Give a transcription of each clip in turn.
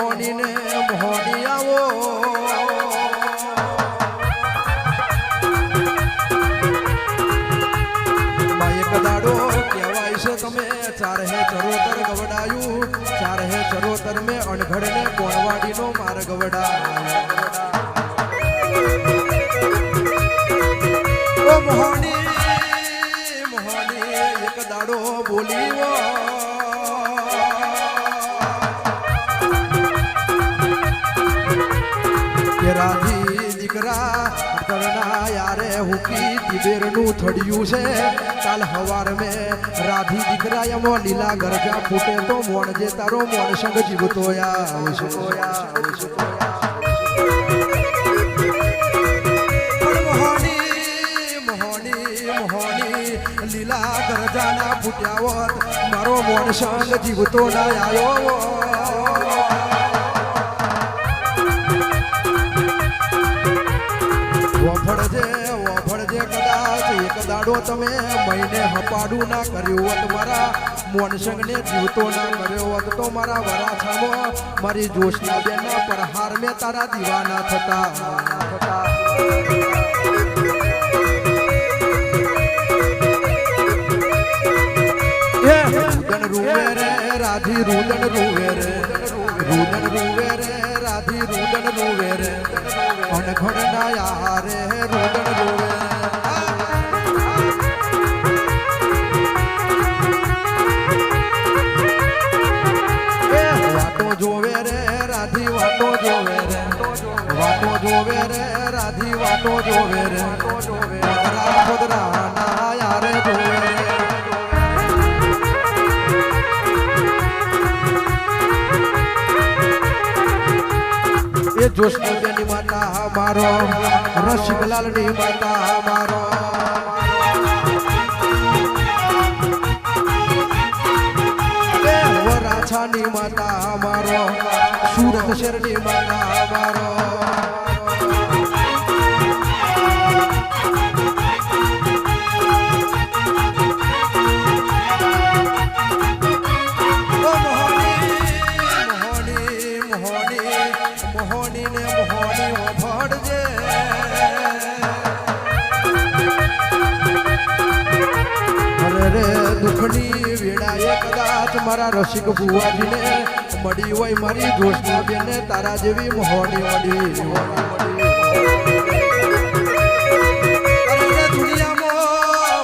ભોડીને ભોડી આવો એક દાડો કહેવાય છે તમે ચાર હે ચરોતર ગવડાયું ચાર હે ચરોતર મેં અણઘડને કોણવાડીનો માર્ગ વડા મોહની મોહની એક દાડો બોલી વો કે રાધી દીકરા કરના યારે હુકી તિબેરનું થડિયું છે કાલ હવાર મે રાધી દીકરા એમો લીલા ગરજા ફૂટે તો મોણ જે તારો મોણ સંગ જીવતો આવશે પણ મોહની મોહની મોહની લીલા ગરજાના ફૂટ્યા હોત મારો મોણ સંગ જીવતો ના આવ્યો એક દાડો તમે મહિને હપાડું ના કર્યું હોત મારા મોનસંગને જીવતો ના કર્યો હોત તો મારા વરાછામાં મારી જોશના બેનના પ્રહાર મેં તારા દીવાના થતા થતા એ રુદન રૂવે રે રાધી રુદન રૂવે રે રુદન રૂવે રે રાધી રુદન રૂવે રે અણઘડ ના યારે રુદન રૂવે વાટો જોવે રે. એ જોશની માતા મારો રસિકલાલની માતા મારો વરાછાની માતા મારો સુરત શહેરની માતા મારો રે દુઃખની વેળાએ કદાચ મારા રસિક ભુવાજીને મળી હોય મારી જોશના બેને, તારા જેવી મોહની મળી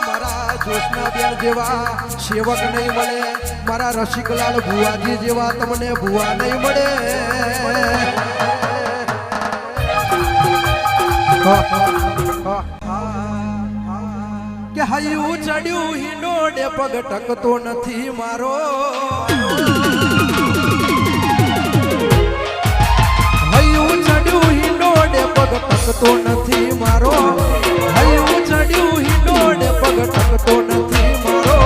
મારા જોશના જેવા સેવક નહીં મળે, મારા રસિકલાલ ભુવાજી જેવા તમને ભુવા નહીં મળે. હૈયું ચડ્યું હિંડોડે પગ ટકતો નથી મારો. હૈયું ચડ્યું હિંડોડે પગ ટકતો નથી મારો. હૈયું ચડ્યું હિંડોડે પગ ટકતો નથી મારો.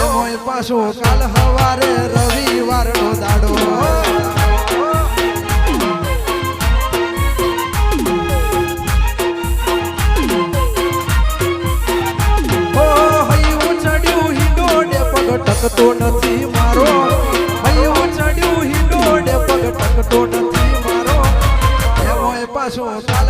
એમોય પાછો કાલ પગ ટકતો નથી મારો. હૈયું ચડ્યું હિંડોડે પગ ટકતો નથી મારો. એમોય પાછો કાલ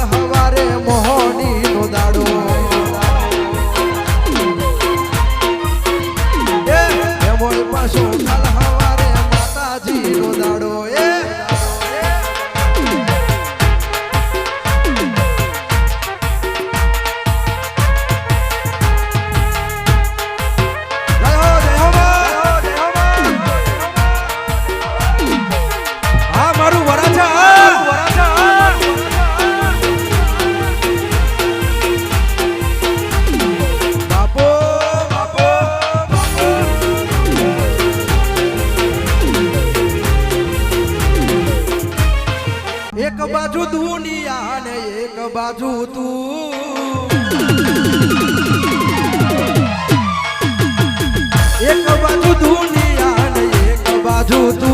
એક બાજુ દુનિયા ને એક બાજુ તું. એક બાજુ દુનિયા ને એક બાજુ તું.